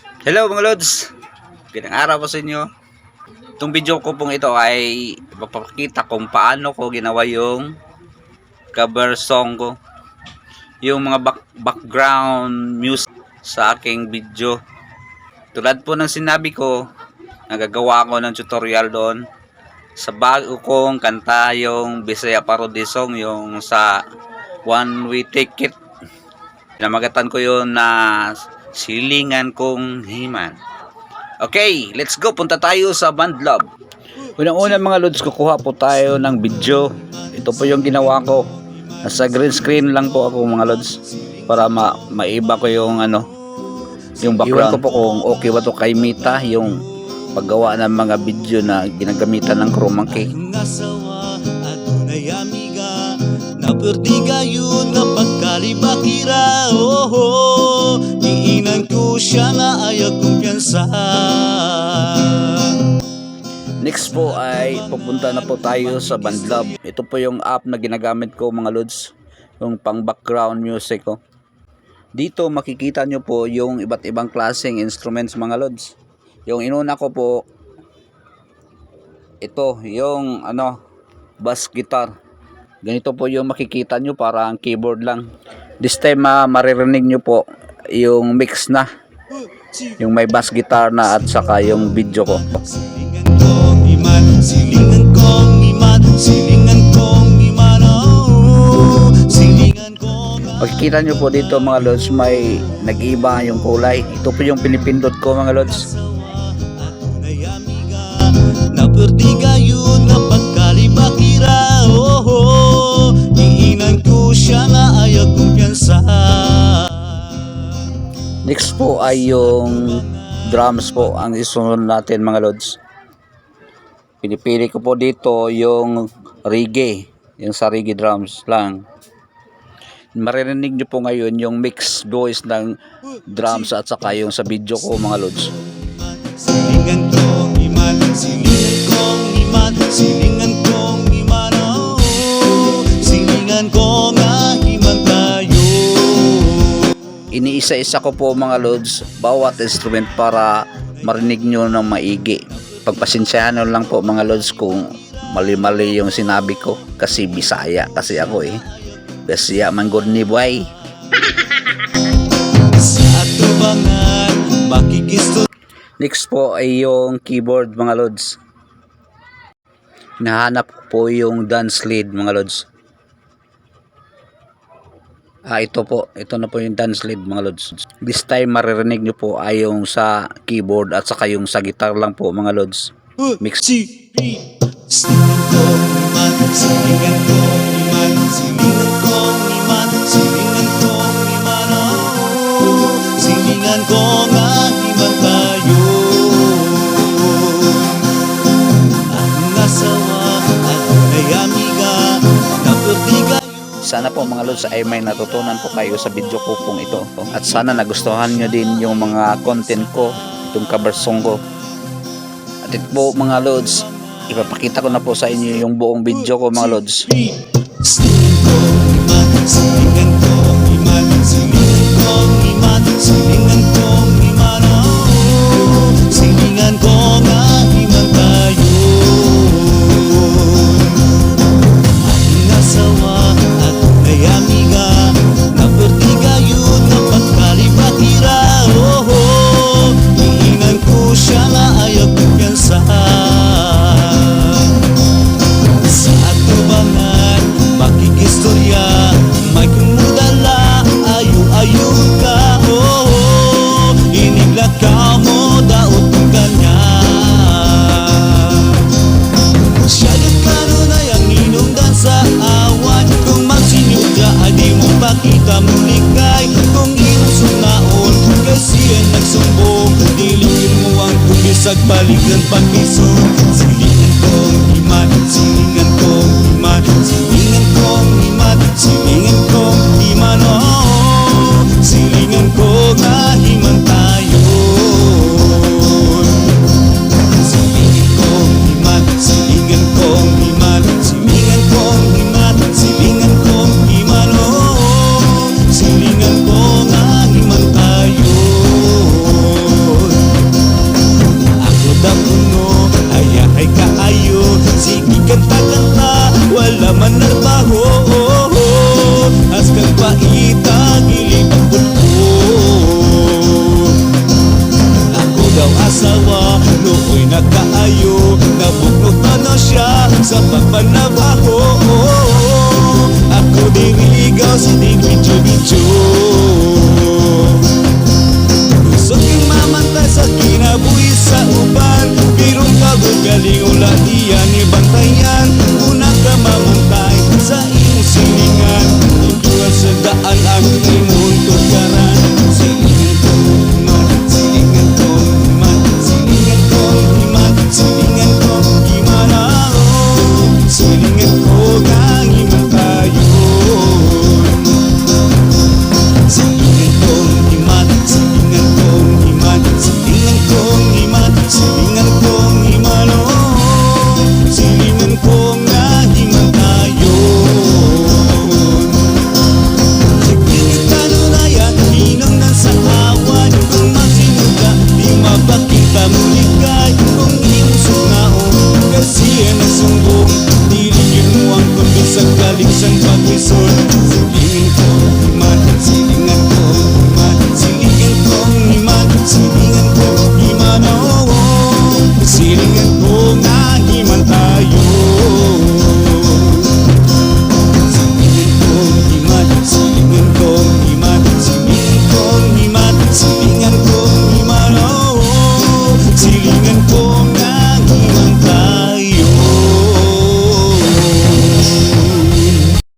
Hello mga Lods! Ganang araw po sa inyo. Itong video ko pong ito ay mapapakita kung paano ko ginawa yung cover song ko. Yung mga back- background music sa aking video. Tulad po ng sinabi ko, nagagawa ko ng tutorial doon sa bago kong kanta yung Bisaya Parody Song yung sa One Way Ticket Namagatan ko yun na silingan kong himan. Okay, let's go. Punta tayo sa Band Lab. Unang-una mga lods, kukuha po tayo ng video. Ito po yung ginawa ko. Nasa green screen lang po ako mga lods. Para ma maiba ko yung ano, yung background. Iwan ko po kung okay ba to kay Mita, yung paggawa ng mga video na ginagamitan ng chroma key. Na perdiga yun na pagkalibakira Oh, oh siya nga ayaw kumpiyansa Next po ay pupunta na po tayo sa Bandlab. Ito po yung app na ginagamit ko mga lods, yung pang background music ko. Dito makikita nyo po yung iba't ibang klaseng instruments mga lods. Yung inuna ko po, ito, yung ano, bass guitar. Ganito po yung makikita nyo parang keyboard lang. This time ah, maririnig nyo po yung mix na. Yung may bass guitar na at saka yung video ko. Silingan kong Makikita nyo po dito mga lods may nag-iba yung kulay. Ito po yung pinipindot ko mga lods. Na na Oh, oh siya nga ayaw kumpiyansa Next po ay yung drums po ang isunod natin mga lods. Pinipili ko po dito yung reggae, yung sa reggae drums lang. Maririnig nyo po ngayon yung mix voice ng drums at saka yung sa video ko mga lods. Silingan kong iman, silingan kong iman, silingan kong iman, oh, silingan ko Iniisa-isa ko po mga lods bawat instrument para marinig nyo ng maigi. Pagpasensyahan lang po mga lods kung mali-mali yung sinabi ko kasi bisaya kasi ako eh. Bisaya man good ni boy. Next po ay yung keyboard mga lods. Hinahanap ko po yung dance lead mga lods. Ah, ito po. Ito na po yung dance lead mga lods. This time maririnig nyo po ay yung sa keyboard at saka yung sa guitar lang po mga lods. Mix. Si Silingan kong iman, silingan kong iman, silingan kong iman, silingan kong iman, oh, silingan ko nga iman tayo. Sana po mga lods ay may natutunan po kayo sa video ko pong ito. At sana nagustuhan nyo din yung mga content ko, yung cover ko. At ito po mga lods, ipapakita ko na po sa inyo yung buong video ko mga lods. Kumisag balikan pakisong Silingan kong iman, silingan kong iman Silingan kong iman, silingan kong iman Silingan ko